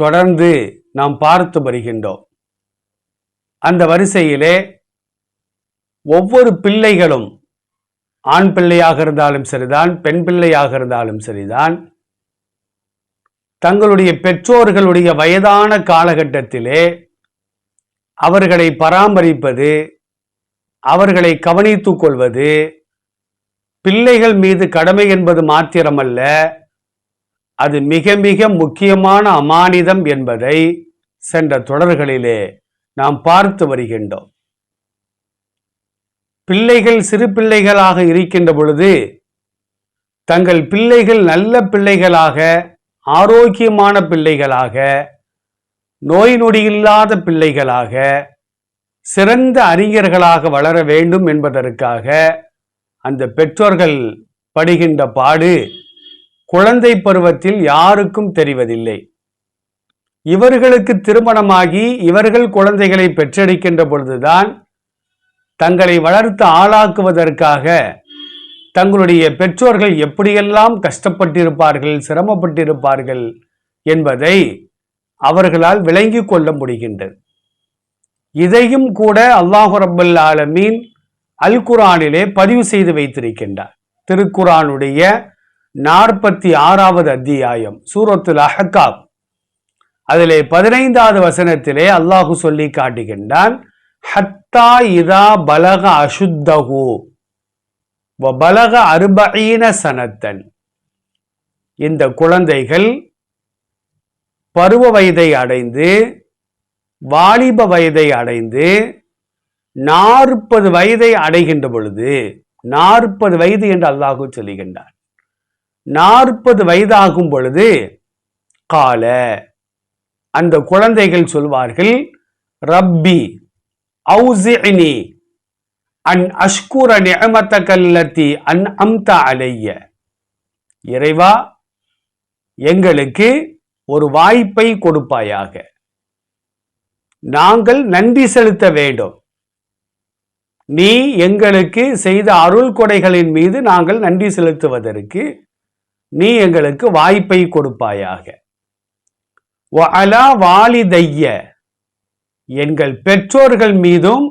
தொடர்ந்து நாம் பார்த்து வருகின்றோம். அந்த வரிசையிலே ஒவ்வொரு பிள்ளைகளும் ஆண் பிள்ளையாக இருந்தாலும் சரிதான் பெண் பிள்ளையாக இருந்தாலும் சரிதான். தங்களுடைய பெற்றோர்களுடைய வயதான காலகட்டத்திலே அவர்களை பராமரிப்பது அவர்களை கவனித்துக் கொள்வது பிள்ளைகள் மீது கடமை என்பது மாத்திரமல்ல அது மிக மிக முக்கியமான அமானிதம் என்பதை சென்ற தொடர்களிலே நாம் பார்த்து வருகின்றோம். பிள்ளைகள் சிறு பிள்ளைகளாக இருக்கின்ற பொழுது தங்கள் பிள்ளைகள் நல்ல பிள்ளைகளாக ஆரோக்கியமான பிள்ளைகளாக நோய் நொடியில்லாத பிள்ளைகளாக சிறந்த அறிஞர்களாக வளர வேண்டும் என்பதற்காக அந்த பெற்றோர்கள் படுகின்ற பாடு குழந்தை பருவத்தில் யாருக்கும் தெரிவதில்லை. இவர்களுக்கு திருமணமாகி இவர்கள் குழந்தைகளை பெற்றெடுக்கின்ற பொழுதுதான் தங்களை வளர்த்து ஆளாக்குவதற்காக தங்களுடைய பெற்றோர்கள் எப்படியெல்லாம் கஷ்டப்பட்டிருப்பார்கள் சிரமப்பட்டிருப்பார்கள் என்பதை அவர்களால் விளங்கி கொள்ள முடிகின்றது. இதையும் கூட அல்லாஹு ரபுல் ஆலமீன் அல் குரானிலே பதிவு செய்து வைத்திருக்கின்றார். திருக்குரானுடைய நாற்பத்தி ஆறாவது அத்தியாயம் சூரத்துல் அஹக்காப் அதிலே பதினைந்தாவது வசனத்திலே அல்லாஹு சொல்லி காட்டுகின்றான் ஹத்தா இதா பலக அசுத்தகு வ பலக அருபஈன சனத்தன். இந்த குழந்தைகள் பருவ வயதை அடைந்து வாலிப வயதை அடைந்து நாற்பது வயதை அடைகின்ற பொழுது நாற்பது வயது என்று அல்லாஹு சொல்லுகின்றார் நாற்பது வயதாகும் பொழுது கால அந்த குழந்தைகள் சொல்வார்கள் ரப்பி அவுசினி அன் அஷ்குர நியமத்த கல்லத்தி அன் அம்த அலைய. இறைவா எங்களுக்கு ஒரு வாய்ப்பை கொடுப்பாயாக. நாங்கள் நன்றி செலுத்த வேண்டும். நீ எங்களுக்கு செய்த அருள் கொடைகளின் மீது நாங்கள் நன்றி செலுத்துவதற்கு நீ எங்களுக்கு வாய்ப்பை கொடுப்பாயாக. அலா வாலிதைய எங்கள் பெற்றோர்கள் மீதும்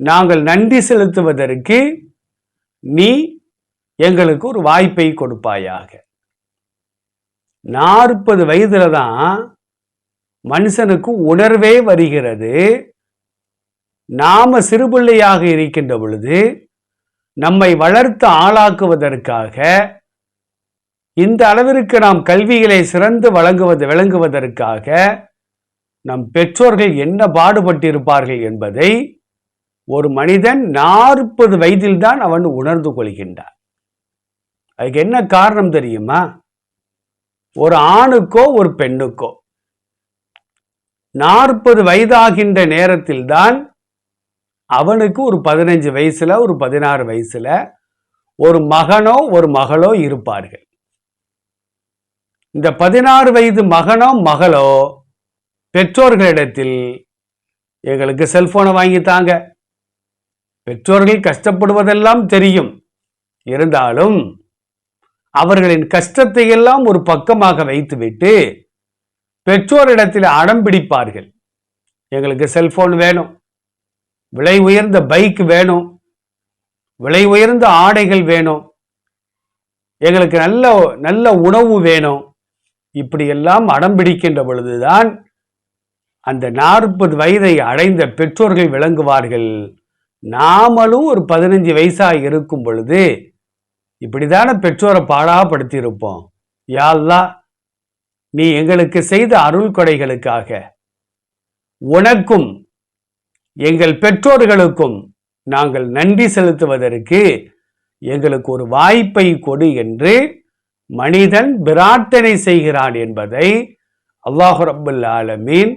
நாங்கள் நன்றி செலுத்துவதற்கு நீ எங்களுக்கு ஒரு வாய்ப்பை கொடுப்பாயாக. நாற்பது வயதுல தான் மனுஷனுக்கு உணர்வே வருகிறது. நாம சிறுபிள்ளையாக இருக்கின்ற பொழுது நம்மை வளர்த்து ஆளாக்குவதற்காக இந்த அளவிற்கு நாம் கல்விகளை சிறந்து வழங்குவது விளங்குவதற்காக நம் பெற்றோர்கள் என்ன பாடுபட்டிருப்பார்கள் என்பதை ஒரு மனிதன் நாற்பது வயதில்தான் அவன் உணர்ந்து கொள்கின்றான். அதுக்கு என்ன காரணம் தெரியுமா? ஒரு ஆணுக்கோ ஒரு பெண்ணுக்கோ. நாற்பது வயதாகின்ற நேரத்தில்தான் அவனுக்கு ஒரு பதினஞ்சு வயசுல ஒரு பதினாறு வயசுல ஒரு மகனோ ஒரு மகளோ இருப்பார்கள். இந்த பதினாறு வயது மகனோ மகளோ பெற்றோர்களிடத்தில் எங்களுக்கு செல்போனை வாங்கித்தாங்க பெற்றோர்கள் கஷ்டப்படுவதெல்லாம் தெரியும். இருந்தாலும் அவர்களின் கஷ்டத்தை எல்லாம் ஒரு பக்கமாக வைத்துவிட்டு பெற்றோரிடத்தில் அடம் பிடிப்பார்கள். எங்களுக்கு செல்போன் வேணும். விலை உயர்ந்த பைக் வேணும். விலை உயர்ந்த ஆடைகள் வேணும். எங்களுக்கு நல்ல நல்ல உணவு வேணும். இப்படியெல்லாம் அடம் பிடிக்கின்ற பொழுதுதான் அந்த நாற்பது வயதை அடைந்த பெற்றோர்கள் விளங்குவார்கள். நாமளும் ஒரு பதினஞ்சு வயசாக இருக்கும் பொழுது இப்படிதான பெற்றோரை பாடாப்படுத்தியிருப்போம் யாழ்லா நீ எங்களுக்கு செய்த அருள் கொடைகளுக்காக உனக்கும் எங்கள் பெற்றோர்களுக்கும் நாங்கள் நன்றி செலுத்துவதற்கு எங்களுக்கு ஒரு வாய்ப்பை கொடு என்று மனிதன் பிரார்த்தனை செய்கிறான் என்பதை அல்லாஹு ரபுல் ஆலமீன்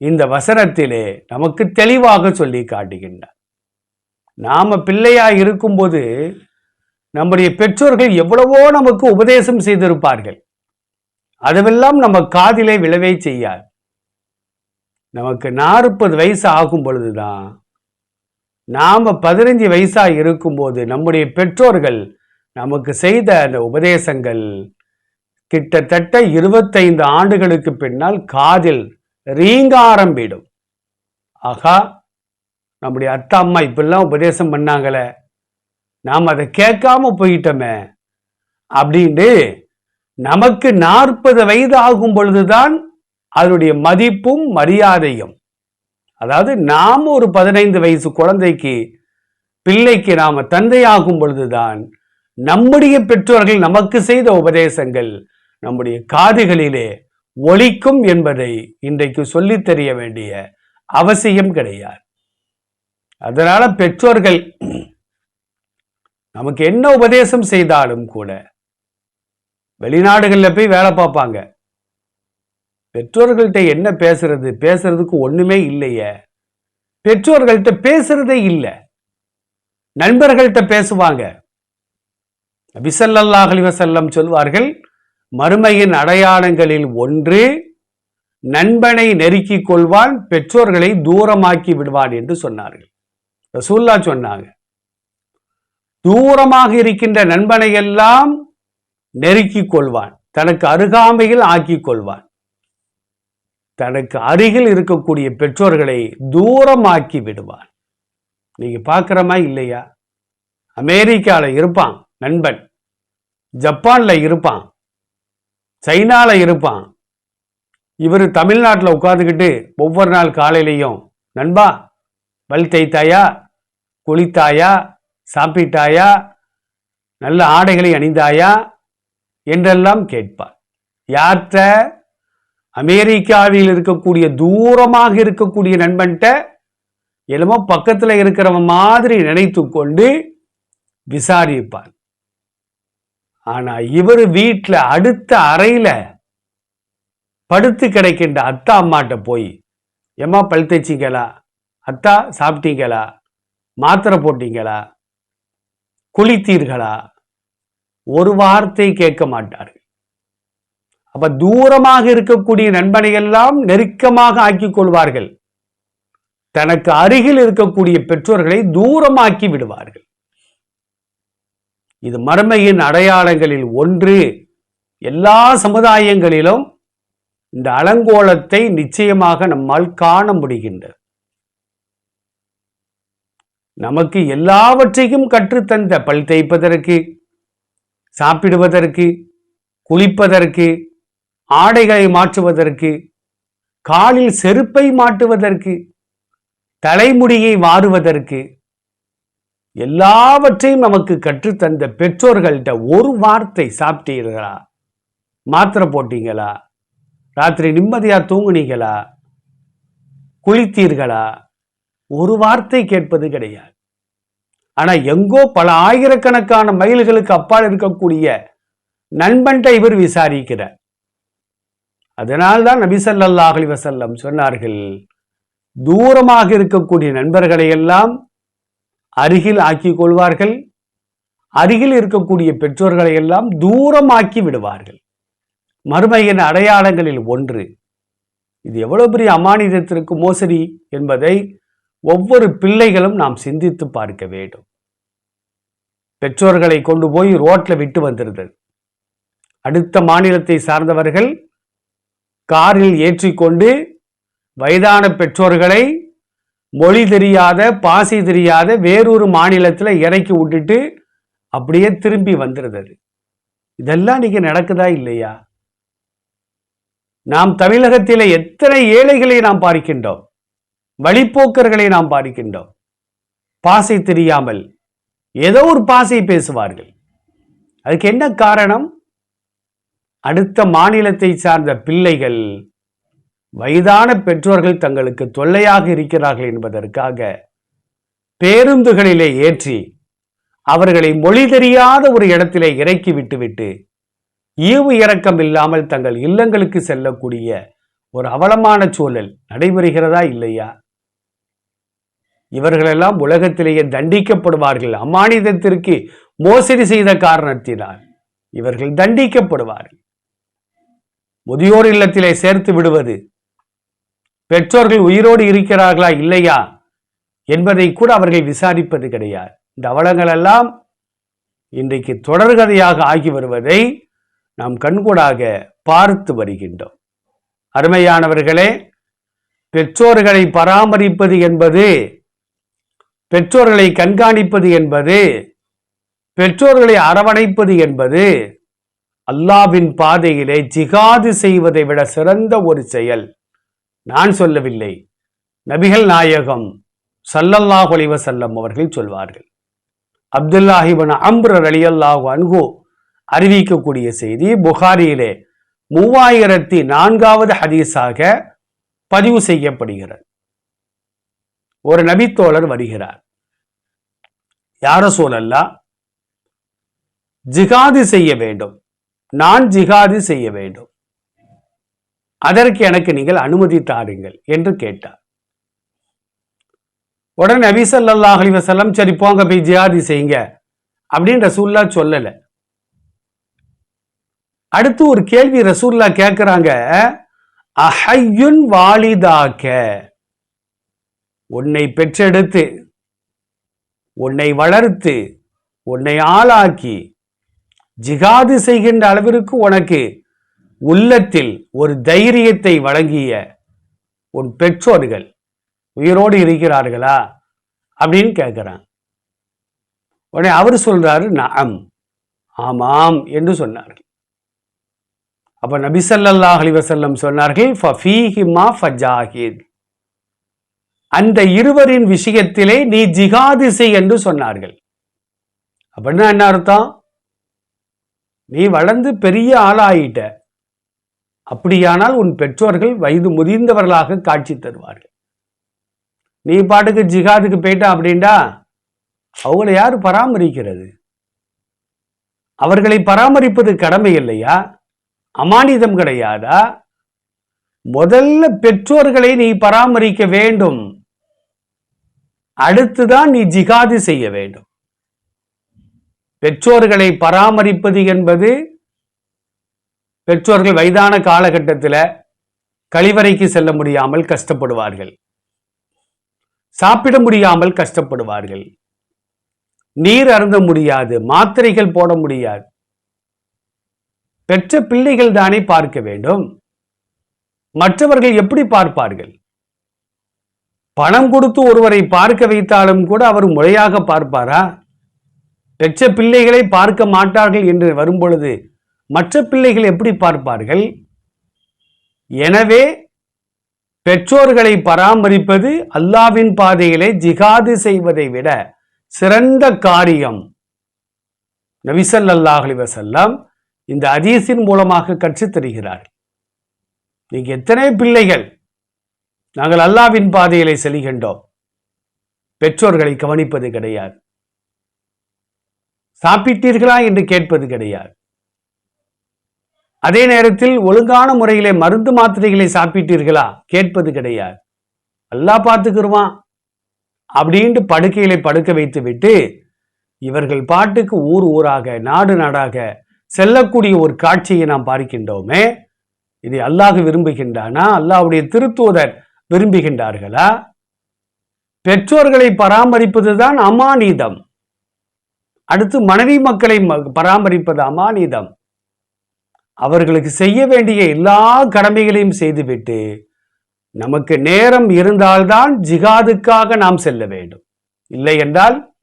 இந்த வசனத்திலே நமக்கு தெளிவாக சொல்லி காட்டுகின்றார். நாம பிள்ளையாக இருக்கும்போது நம்முடைய பெற்றோர்கள் எவ்வளவோ நமக்கு உபதேசம் செய்திருப்பார்கள். அதுவெல்லாம் நம்ம காதிலே விழவே செய்யாது. நமக்கு நாற்பது வயசு ஆகும் பொழுதுதான் நாம பதினஞ்சு வயசா இருக்கும்போது நம்முடைய பெற்றோர்கள் நமக்கு செய்த அந்த உபதேசங்கள் கிட்டத்தட்ட இருபத்தைந்து ஆண்டுகளுக்கு பின்னால் காதில் ரீங்க விடும் ஆகா நம்முடைய அத்தா அம்மா இப்படிலாம் உபதேசம் பண்ணாங்களே நாம் அதை கேட்காம போயிட்டோமே அப்படின்ட்டு நமக்கு நாற்பது வயது ஆகும் பொழுதுதான் அதனுடைய மதிப்பும் மரியாதையும். அதாவது நாம் ஒரு பதினைந்து வயசு குழந்தைக்கு பிள்ளைக்கு நாம் தந்தையாகும் பொழுதுதான் நம்முடைய பெற்றோர்கள் நமக்கு செய்த உபதேசங்கள் நம்முடைய காதுகளிலே ஒழிக்கும் என்பதை இன்றைக்கு சொல்லித் தெரிய வேண்டிய அவசியம் கிடையாது. அதனால பெற்றோர்கள் நமக்கு என்ன உபதேசம் செய்தாலும் கூட வெளிநாடுகளில் போய் வேலை பார்ப்பாங்க. பெற்றோர்கள்ட்ட என்ன பேசுறது? பேசுறதுக்கு ஒண்ணுமே இல்லையே. பெற்றோர்கள்ட்ட பேசுறதே இல்லை. நண்பர்கள்ட்ட பேசுவாங்க. நபிசல்லாஹ் வசல்லம் சொல்வார்கள் மறுமையின் அடையாளங்களில் ஒன்று நண்பனை நெருக்கிக் கொள்வான் பெற்றோர்களை தூரமாக்கி விடுவான் என்று சொன்னார்கள். ரசூல்லா சொன்னாங்க தூரமாக இருக்கின்ற நண்பனை எல்லாம் நெருக்கிக் கொள்வான் தனக்கு அருகாமையில் ஆக்கிக் கொள்வான். தனக்கு அருகில் இருக்கக்கூடிய பெற்றோர்களை தூரமாக்கி விடுவான். நீங்க பார்க்குறமா இல்லையா? அமெரிக்காவில் இருப்பான். நண்பன். ஜப்பானில் இருப்பான். சைனாவில் இருப்பான். இவர் தமிழ்நாட்டில் உட்காந்துக்கிட்டு ஒவ்வொரு நாள் காலையிலையும் நண்பா பல் தேய்த்தாயா? குளித்தாயா? சாப்பிட்டாயா? நல்ல ஆடைகளை அணிந்தாயா? என்றெல்லாம் கேட்பார். யார்கிட்ட அமெரிக்காவில் இருக்கக்கூடிய தூரமாக இருக்கக்கூடிய நண்பன்கிட்ட என்னமோ பக்கத்தில் இருக்கிறவன் மாதிரி நினைத்து கொண்டு விசாரிப்பார். ஆனா இவர் வீட்டில் அடுத்த அறையில படுத்து கிடைக்கின்ற அத்தா அம்மாட்ட போய் எம்மா பல் தேய்ச்சிங்களா? அத்தா சாப்பிட்டீங்களா? மாத்திரை போட்டீங்களா? குளித்தீர்களா? ஒரு வார்த்தை கேட்க மாட்டார்கள். அப்ப தூரமாக இருக்கக்கூடிய நண்பனை எல்லாம் நெருக்கமாக ஆக்கிக் கொள்வார்கள். தனக்கு அருகில் இருக்கக்கூடிய பெற்றோர்களை தூரமாக்கி விடுவார்கள். இது மறுமையின் அடையாளங்களில் ஒன்று. எல்லா சமுதாயங்களிலும் இந்த அலங்கோலத்தை நிச்சயமாக நம்மால் காண முடிகின்றது. நமக்கு எல்லாவற்றையும் கற்றுத்தந்த பல் தேய்ப்பதற்கு சாப்பிடுவதற்கு குளிப்பதற்கு ஆடைகளை மாற்றுவதற்கு காலில் செருப்பை மாட்டுவதற்கு தலைமுடியை வாருவதற்கு எல்லாவற்றையும் நமக்கு கற்றுத்தந்த பெற்றோர்கள்ட்ட ஒரு வார்த்தை சாப்பிட்டீர்களா? மாத்திரை போட்டீங்களா? ராத்திரி நிம்மதியா தூங்குனீங்களா? குளித்தீர்களா? ஒரு வார்த்தை கேட்பது கிடையாது. ஆனா எங்கோ பல ஆயிரக்கணக்கான மைல்களுக்கு அப்பால் இருக்கக்கூடிய நண்பன்ட்ட இவர் விசாரிக்கிறார். அதனால்தான் நபி ஸல்லல்லாஹு அலைஹி சொன்னார்கள் தூரமாக இருக்கக்கூடிய நண்பர்களை எல்லாம் அருகில் ஆக்கிக் கொள்வார்கள். அருகில் இருக்கக்கூடிய பெற்றோர்களை எல்லாம் தூரமாக்கி விடுவார்கள். மறுமையின் அடையாளங்களில் ஒன்று இது எவ்வளவு பெரிய அமானிதத்திற்கு மோசடி என்பதை ஒவ்வொரு பிள்ளைகளும் நாம் சிந்தித்து பார்க்க வேண்டும். பெற்றோர்களை கொண்டு போய் ரோட்ல விட்டு வந்திருந்தது அடுத்த மாநிலத்தை சார்ந்தவர்கள் காரில் ஏற்றிக்கொண்டு வயதான பெற்றோர்களை மொழி தெரியாத பாசி தெரியாத வேறொரு மாநிலத்தில் இறக்கி விட்டுட்டு அப்படியே திரும்பி வந்துடுறது இதெல்லாம் இன்னைக்கு நடக்குதா இல்லையா? நாம் தமிழகத்தில் எத்தனை ஏழைகளை நாம் பார்க்கின்றோம் வழிப்போக்கர்களை நாம் பார்க்கின்றோம் பாசை தெரியாமல் ஏதோ ஒரு பாசை பேசுவார்கள். அதுக்கு என்ன காரணம்? அடுத்த மாநிலத்தை சார்ந்த பிள்ளைகள் வயதான பெற்றோர்கள் தங்களுக்கு தொல்லையாக இருக்கிறார்கள் என்பதற்காக பேருந்துகளிலே ஏற்றி அவர்களை மொழி தெரியாத ஒரு இடத்திலே இறக்கி விட்டுவிட்டு ஈவு இறக்கம் இல்லாமல் தங்கள் இல்லங்களுக்கு செல்லக்கூடிய ஒரு அவலமான சூழல் நடைபெறுகிறதா இல்லையா? இவர்களெல்லாம் உலகத்திலேயே தண்டிக்கப்படுவார்கள். அமானிதத்திற்கு மோசடி செய்த காரணத்தினால் இவர்கள் தண்டிக்கப்படுவார்கள். முதியோர் இல்லத்திலே சேர்த்து விடுவது பெற்றோர்கள் உயிரோடு இருக்கிறார்களா இல்லையா என்பதை கூட அவர்கள் விசாரிப்பது கிடையாது. இந்த அவலங்கள் எல்லாம் இன்றைக்கு தொடர்கதையாக ஆகி வருவதை நாம் கண்கூடாக பார்த்து வருகின்றோம். அருமையானவர்களே பெற்றோர்களை பராமரிப்பது என்பது பெற்றோர்களை கண்காணிப்பது என்பது பெற்றோர்களை அரவணைப்பது என்பது அல்லாவின் பாதையிலே ஜிகாது செய்வதை விட சிறந்த ஒரு செயல். நான் சொல்லவில்லை. நபிகள் நாயகம் சல்லல்லாஹ் அலைஹி செல்லம் அவர்கள் சொல்வார்கள். அப்துல்லாஹிபன் அம்ர் அலியல்லாஹு அன்கு அறிவிக்கக்கூடிய செய்தி புகாரியிலே மூவாயிரத்தி நான்காவது ஹதீஸாக பதிவு செய்யப்படுகிறது. ஒரு நபித்தோழர் வருகிறார். யார சூழல்லா ஜிகாது செய்ய வேண்டும். நான் ஜிகாது செய்ய வேண்டும். அதற்கு எனக்கு நீங்கள் அனுமதி தாருங்கள் என்று கேட்டார். உடனே நபி ஸல்லல்லாஹு சரி போங்க போய் ஜியாதி செய்யுங்க அப்படின்னு ரசூல்லா சொல்லல. அடுத்து ஒரு கேள்வி ரசூல்லா கேட்கிறாங்க அஹையுன் வாலிதாக்க? உன்னை பெற்றெடுத்து உன்னை வளர்த்து உன்னை ஆளாக்கி ஜிகாது செய்கின்ற அளவிற்கு உனக்கு உள்ளத்தில் ஒரு தைரியத்தை வழங்கிய உன் பெற்றோர்கள் உயிரோடு இருக்கிறார்களா அப்படின்னு கேட்குறான் உடனே அவர் சொல்றாரு நாம் ஆமாம் என்று சொன்னார்கள். அப்ப நபிசல்லாஹ் அலிவசல்லம் சொன்னார்கள் ஃபஃபீஹிமா ஃபஜாஹித். அந்த இருவரின் விஷயத்திலே நீ ஜிகாது செய் என்று சொன்னார்கள். அப்படின்னா என்ன அர்த்தம்? நீ வளர்ந்து பெரிய ஆளாயிட்ட. அப்படியானால் உன் பெற்றோர்கள் வயது முதிர்ந்தவர்களாக காட்சி தருவார்கள். நீ பாட்டுக்கு ஜிகாதுக்கு போயிட்டா அப்படின்டா அவங்கள யார் பராமரிக்கிறது? அவர்களை பராமரிப்பது கடமை இல்லையா? அமானிதம் கிடையாதா? முதல்ல பெற்றோர்களை நீ பராமரிக்க வேண்டும். அடுத்துதான் நீ ஜிகாது செய்ய வேண்டும். பெற்றோர்களை பராமரிப்பது என்பது பெற்றோர்கள் வயதான காலகட்டத்தில் கழிவறைக்கு செல்ல முடியாமல் கஷ்டப்படுவார்கள். சாப்பிட முடியாமல் கஷ்டப்படுவார்கள். நீர் அருந்த முடியாது மாத்திரைகள் போட முடியாது. பெற்ற பிள்ளைகள் தானே பார்க்க வேண்டும். மற்றவர்கள் எப்படி பார்ப்பார்கள்? பணம் கொடுத்து ஒருவரை பார்க்க வைத்தாலும் கூட அவர் முறையாக பார்ப்பாரா? பெற்ற பிள்ளைகளை பார்க்க மாட்டார்கள் என்று வரும்பொழுது மற்ற பிள்ளைகள் எப்படி பார்ப்பார்கள்? எனவே பெற்றோர்களை பராமரிப்பது அல்லாவின் பாதையிலே ஜிகாது செய்வதை விட சிறந்த காரியம். நபிசல்லாஹ் அல்லாஹலி வசல்லாம் இந்த அதீஸின் மூலமாக கற்றுத் தருகிறார். நீங்க எத்தனை பிள்ளைகள்? நாங்கள் அல்லாவின் பாதையிலே செல்கின்றோம். பெற்றோர்களை கவனிப்பது கிடையாது. சாப்பிட்டீர்களா என்று கேட்பது கிடையாது. அதே நேரத்தில் ஒழுங்கான முறையிலே மருந்து மாத்திரைகளை சாப்பிட்டீர்களா? கேட்பது கிடையாது. அல்லாஹ் பார்த்துக்கிருவான். அப்படின்ட்டு படுக்கையிலே படுக்க வைத்து விட்டு இவர்கள் பாட்டுக்கு ஊர் ஊராக நாடு நாடாக செல்லக்கூடிய ஒரு காட்சியை நாம் பார்க்கின்றோமே. இதை அல்லாஹ் விரும்புகின்றானா? அல்லாஹ்வுடைய திருத்தூதர் விரும்புகின்றார்களா? பெற்றோர்களை பராமரிப்பதுதான் அமானீதம். அடுத்து மனைவி மக்களை ம- பராமரிப்பது அமானீதம். அவர்களுக்கு செய்ய வேண்டிய எல்லா கடமைகளையும் செய்துவிட்டு நமக்கு நேரம் இருந்தால்தான் ஜிகாதுக்காக நாம் செல்ல வேண்டும். இல்லை என்றால்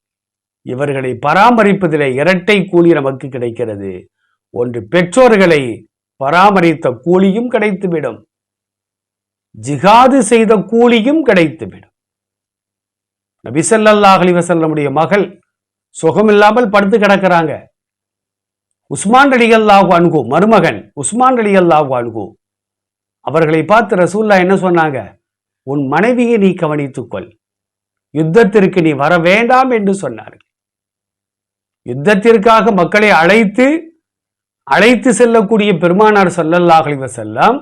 இவர்களை பராமரிப்பதிலே இரட்டை கூலி நமக்கு கிடைக்கிறது. ஒன்று பெற்றோர்களை பராமரித்த கூலியும் கிடைத்துவிடும். ஜிகாது செய்த கூலியும் கிடைத்துவிடும். நபிசல்லாஹ் அலிவசல்லமுடைய மகள் சுகமில்லாமல் படுத்து கிடக்கிறாங்க. உஸ்மான் அலி அணுகு மருமகன் உஸ்மான் அலி அணுகு அவர்களை பார்த்து ரசூல்லா என்ன சொன்னாங்க? உன் மனைவியை நீ கவனித்துக்கொள். யுத்தத்திற்கு நீ வர வேண்டாம் என்று சொன்னார்கள். யுத்தத்திற்காக மக்களை அழைத்து அழைத்து செல்லக்கூடிய பெருமானார் ஸல்லல்லாஹு செல்லாம்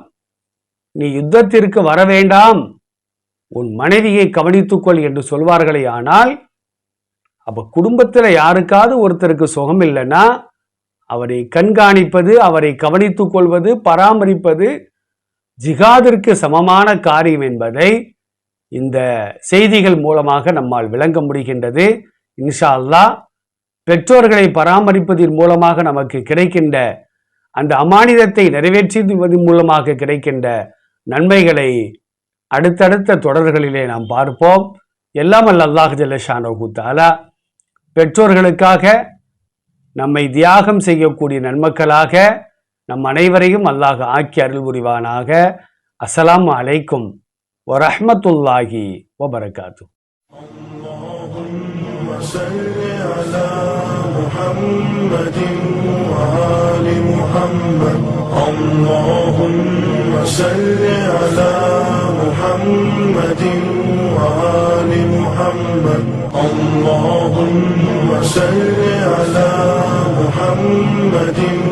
நீ யுத்தத்திற்கு வர வேண்டாம். உன் மனைவியை கவனித்துக்கொள் என்று சொல்வார்களே ஆனால் அப்ப குடும்பத்தில் யாருக்காவது ஒருத்தருக்கு சுகம் இல்லைன்னா அவரை கண்காணிப்பது அவரை கவனித்துக் கொள்வது பராமரிப்பது ஜிகாதிற்கு சமமான காரியம் என்பதை இந்த செய்திகள் மூலமாக நம்மால் விளங்க முடிகின்றது. இன்ஷா அல்லாஹ் பெற்றோர்களை பராமரிப்பதன் மூலமாக நமக்கு கிடைக்கின்ற அந்த அமானிதத்தை நிறைவேற்றுவதன் மூலமாக கிடைக்கின்ற நன்மைகளை அடுத்தடுத்த தொடர்களிலே நாம் பார்ப்போம். எல்லாம் அல்ல அல்லாஹ் ஜல்லஷானு பெற்றோர்களுக்காக நம்மை தியாகம் செய்யக்கூடிய நன்மக்களாக நம் அனைவரையும் அல்லாஹ் ஆக்கி அருள் புரிவானாக அஸ்ஸலாமு அலைக்கும் வரஹ்மத்துல்லாஹி வபரகாத்து وصل على محمد وآل محمد اللهم صل على محمد وآل محمد اللهم صل على محمد